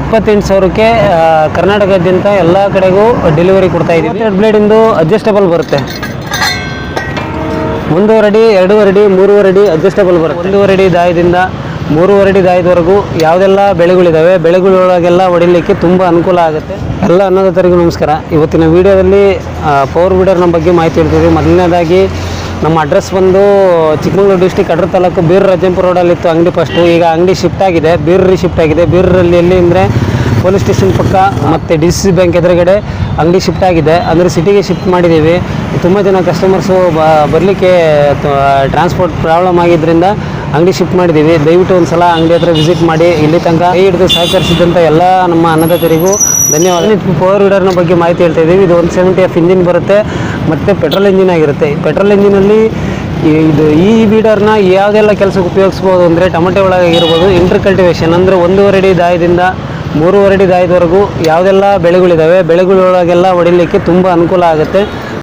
ಇಪ್ಪತ್ತೆಂಟು ಸಾವಿರಕ್ಕೆ ಕರ್ನಾಟಕದಾದ್ಯಂತ ಎಲ್ಲ ಕಡೆಗೂ ಡೆಲಿವರಿ ಕೊಡ್ತಾ ಇದ್ದೀವಿ. ಎರಡು ಬ್ಲೇಡಿಂದು ಅಡ್ಜಸ್ಟಬಲ್ ಬರುತ್ತೆ. ಒಂದೂವರೆ ಅಡಿ ಎರಡೂವರೆ ಅಡಿ ಮೂರುವರೆ ಅಡಿ ಅಡ್ಜಸ್ಟಬಲ್ ಬರುತ್ತೆ. ಒಂದೂವರೆ ಅಡಿ ದಾಯದಿಂದ ಮೂರುವರೆ ಅಡಿ ದಾಯದವರೆಗೂ ಯಾವುದೆಲ್ಲ ಬೆಳೆಗಳಿದ್ದಾವೆ ಬೆಳೆಗಳೊಳಗೆಲ್ಲ ಹೊಡಿಲಿಕ್ಕೆ ತುಂಬ ಅನುಕೂಲ ಆಗುತ್ತೆ. ಎಲ್ಲ ಅನ್ನೋದರಿಗೂ ನಮಸ್ಕಾರ. ಇವತ್ತಿನ ವಿಡಿಯೋದಲ್ಲಿ ಪವರ್ ವೀಡರ್ನ ಬಗ್ಗೆ ಮಾಹಿತಿ ಹೇಳ್ತೀವಿ ಮೊದಲನೇದಾಗಿ ನಮ್ಮ ಅಡ್ರೆಸ್ ಬಂದು ಚಿಕ್ಕಮಗಳೂರು ಡಿಸ್ಟಿಕ್ ಅಡ್ರ ತಾಲೂಕು ಬೀರ್ ರಾಜಂಪುರ ರೋಡಲ್ಲಿತ್ತು ಅಂಗಡಿ ಫಸ್ಟು ಈಗ ಅಂಗಡಿ ಶಿಫ್ಟ್ ಆಗಿದೆ, ಬೀರ್ರಿ ಶಿಫ್ಟ್ ಆಗಿದೆ. ಬೀರ್ರಲ್ಲಿ ಎಲ್ಲಿ ಅಂದರೆ ಪೊಲೀಸ್ ಸ್ಟೇಷನ್ ಪಕ್ಕ ಮತ್ತು ಡಿ ಸಿ ಬ್ಯಾಂಕ್ ಎದುರುಗಡೆ ಅಂಗಡಿ ಶಿಫ್ಟ್ ಆಗಿದೆ. ಅಂದರೆ ಸಿಟಿಗೆ ಶಿಫ್ಟ್ ಮಾಡಿದ್ದೀವಿ. ತುಂಬ ಜನ ಕಸ್ಟಮರ್ಸು ಬರಲಿಕ್ಕೆ ಟ್ರಾನ್ಸ್ಪೋರ್ಟ್ ಪ್ರಾಬ್ಲಮ್ ಆಗಿದ್ದರಿಂದ ಅಂಗಡಿ ಶಿಫ್ಟ್ ಮಾಡಿದ್ದೀವಿ. ದಯವಿಟ್ಟು ಒಂದು ಸಲ ಅಂಗಡಿ ಹತ್ರ ವಿಸಿಟ್ ಮಾಡಿ. ಇಲ್ಲಿ ತನಕ ಕೈ ಹಿಡಿದು ಸಹಕರಿಸಿದಂಥ ಎಲ್ಲ ನಮ್ಮ ಅನ್ನದಾತರಿಗೂ ಧನ್ಯವಾದ. ಫೋರ್ ವೀಡರ್ನ ಬಗ್ಗೆ ಮಾಹಿತಿ ಹೇಳ್ತಾ ಇದ್ದೀವಿ. ಇದು ಒಂದು ಸೆವೆಂಟಿ ಎಫ್ ಇಂಜಿನ್ ಬರುತ್ತೆ. ಮತ್ತು ಪೆಟ್ರೋಲ್ ಇಂಜಿನ್ ಆಗಿರುತ್ತೆ. ಪೆಟ್ರೋಲ್ ಇಂಜಿನಲ್ಲಿ ಇದು ಈ ಬೀಡರ್ನ ಯಾವುದೆಲ್ಲ ಕೆಲಸಕ್ಕೆ ಉಪಯೋಗಿಸ್ಬೋದು ಅಂದರೆ ಟೊಮೆಟೊ ಒಳಗಾಗಿರ್ಬೋದು ಇಂಟರ್ ಕಲ್ಟಿವೇಷನ್ ಅಂದರೆ ಒಂದೂವರೆ ಅಡಿ ದಾಯದಿಂದ ಮೂರುವರೆ ಅಡಿ ದಾಯದವರೆಗೂ ಯಾವುದೆಲ್ಲ ಬೆಳೆಗಳಿದ್ದಾವೆ ಬೆಳೆಗಳೊಳಗೆಲ್ಲ ಹೊಡಿಲಿಕ್ಕೆ ತುಂಬ ಅನುಕೂಲ ಆಗುತ್ತೆ.